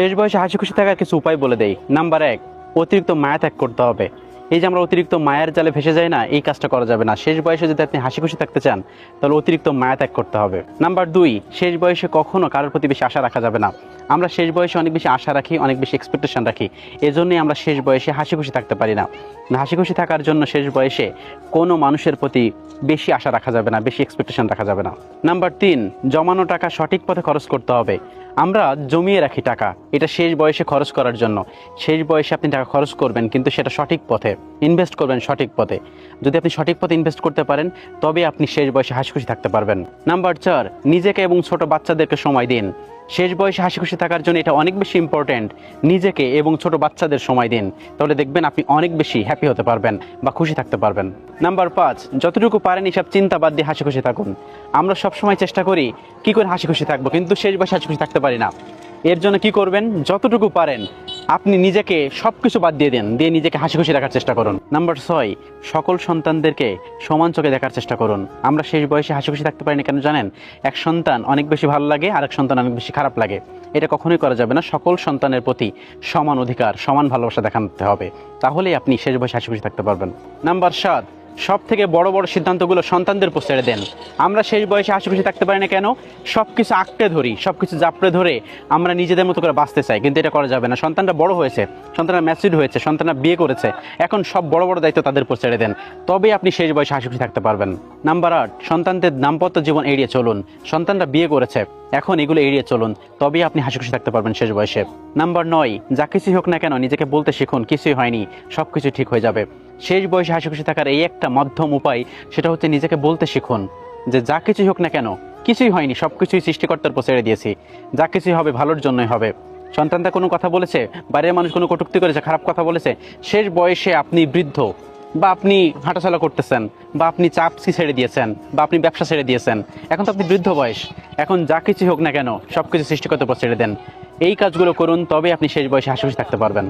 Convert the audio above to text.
শেষ বয়সে হাসি খুশি থাকার কিছু উপায় বলে দেই। নাম্বার এক, অতিরিক্ত মায়া ত্যাগ করতে হবে। এই যে আমরা অতিরিক্ত মায়ের জালে ভেসে যাই না, এই কাজটা করা যাবে না। শেষ বয়সে যদি আপনি হাসি খুশি থাকতে চান, তাহলে অতিরিক্ত মায়া ত্যাগ করতে হবে। নাম্বার দুই, শেষ বয়সে কখনো কারোর প্রতি বেশি আশা রাখা যাবে না। আমরা শেষ বয়সে অনেক বেশি আশা রাখি, অনেক বেশি এক্সপেকটেশন রাখি। এজন্যই আমরা শেষ বয়সে হাসি খুশি থাকতে পারি না। হাসি খুশি থাকার জন্য শেষ বয়সে কোনো মানুষের প্রতি বেশি আশা রাখা যাবে না, বেশি এক্সপেকটেশন রাখা যাবে না। নাম্বার তিন, জমানো টাকা সঠিক পথে খরচ করতে হবে। আমরা জমিয়ে রাখি টাকা। এটা শেষ বয়সে খরচ করার জন্য। শেষ বয়সে আপনি টাকা খরচ করবেন, কিন্তু সেটা সঠিক পথে। ইনভেস্ট করবেন সঠিক পথে। যদি আপনি সঠিক পথে ইনভেস্ট করতে পারেন, তবে আপনি শেষ বয়সে হাসি খুশি থাকতে পারবেন। নাম্বার চার, নিজেকে এবং ছোট বাচ্চাদেরকে সময় দিন। শেষ বয়সে হাসি খুশি থাকার জন্য এটা অনেক বেশি ইম্পর্ট্যান্ট নিজেকে এবং ছোট বাচ্চাদের সময় দিন। তাহলে দেখবেন আপনি অনেক বেশি হ্যাপি হতে পারবেন বা খুশি থাকতে পারবেন। নাম্বার পাঁচ, যতটুকু পারেন এসব চিন্তা বাদ দিয়ে হাসি খুশি থাকুন। আমরা সবসময় চেষ্টা করি কি করে হাসি খুশি থাকব, কিন্তু শেষ বয়সে হাসি খুশি থাকতে পারি না। এর জন্য কি করবেন? যতটুকু পারেন আপনি নিজেকে সব কিছু বাদ দিয়ে দেন, দিয়ে নিজেকে হাসি খুশি রাখার চেষ্টা করুন। নাম্বার ছয়, সকল সন্তানদেরকে সমান চোখে দেখার চেষ্টা করুন। আমরা শেষ বয়সে হাসি খুশি থাকতে পারি না কেন জানেন? এক সন্তান অনেক বেশি ভালো লাগে আর এক সন্তান অনেক বেশি খারাপ লাগে। এটা কখনোই করা যাবে না। সকল সন্তানের প্রতি সমান অধিকার, সমান ভালোবাসা দেখাতে হবে। তাহলেই আপনি শেষ বয়সে হাসি খুশি থাকতে পারবেন। নাম্বার সাত সব থেকে বড় বড় সিদ্ধান্তগুলো সন্তানদের ছেড়ে দেন। আমরা শেষ বয়সে খুশি থাকতে পারি না কেন? সব কিছু আঁকড়ে ধরি সব কিছু জাপড়ে ধরে আমরা নিজেদের মতো করে বাঁচতে চাই। কিন্তু এটা করা যাবে না। সন্তানটা বড় হয়েছে, সন্তানরা ম্যাচিউড হয়েছে, সন্তানরা বিয়ে করেছে। এখন সব বড় বড় দায়িত্ব তাদের ছেড়ে দেন। তবে আপনি শেষ বয়সে খুশি থাকতে পারবেন। নাম্বার আট, সন্তানদের দাম্পত্য জীবন এড়িয়ে চলুন। সন্তানরা বিয়ে করেছে, এখন এগুলো এড়িয়ে চলুন। তবেই আপনি হাসি খুশি থাকতে পারবেন শেষ বয়সে। নাম্বার নয়, যা কিছুই হোক না কেন নিজেকে বলতে শিখুন, কিছুই হয়নি সব কিছু ঠিক হয়ে যাবে। শেষ বয়সে হাসি খুশি থাকার এই একটা মধ্যম উপায়, সেটা হচ্ছে নিজেকে বলতে শিখুন যে যা কিছুই হোক না কেন, কিছুই হয়নি সব কিছুই সৃষ্টিকর্তার উপর ছেড়ে দিয়েছি। যা কিছুই হবে, ভালোর জন্যই হবে। সন্তানটা কোনো কথা বলেছে? বাইরের মানুষ কোনো কটুক্তি করেছে? খারাপ কথা বলেছে? শেষ বয়সে আপনি বৃদ্ধ বা আপনি হাঁটাচলা করতেছেন বা আপনি চাপসি ছেড়ে দিয়েছেন বা আপনি ব্যবসা ছেড়ে দিয়েছেন, এখন তো আপনি বৃদ্ধ বয়স। এখন যা কিছু হোক না কেন সব কিছু সৃষ্টিকর্তার উপর ছেড়ে দেন। এই কাজগুলো করুন তবে আপনি শেষ বয়সে হাসি থাকতে পারবেন।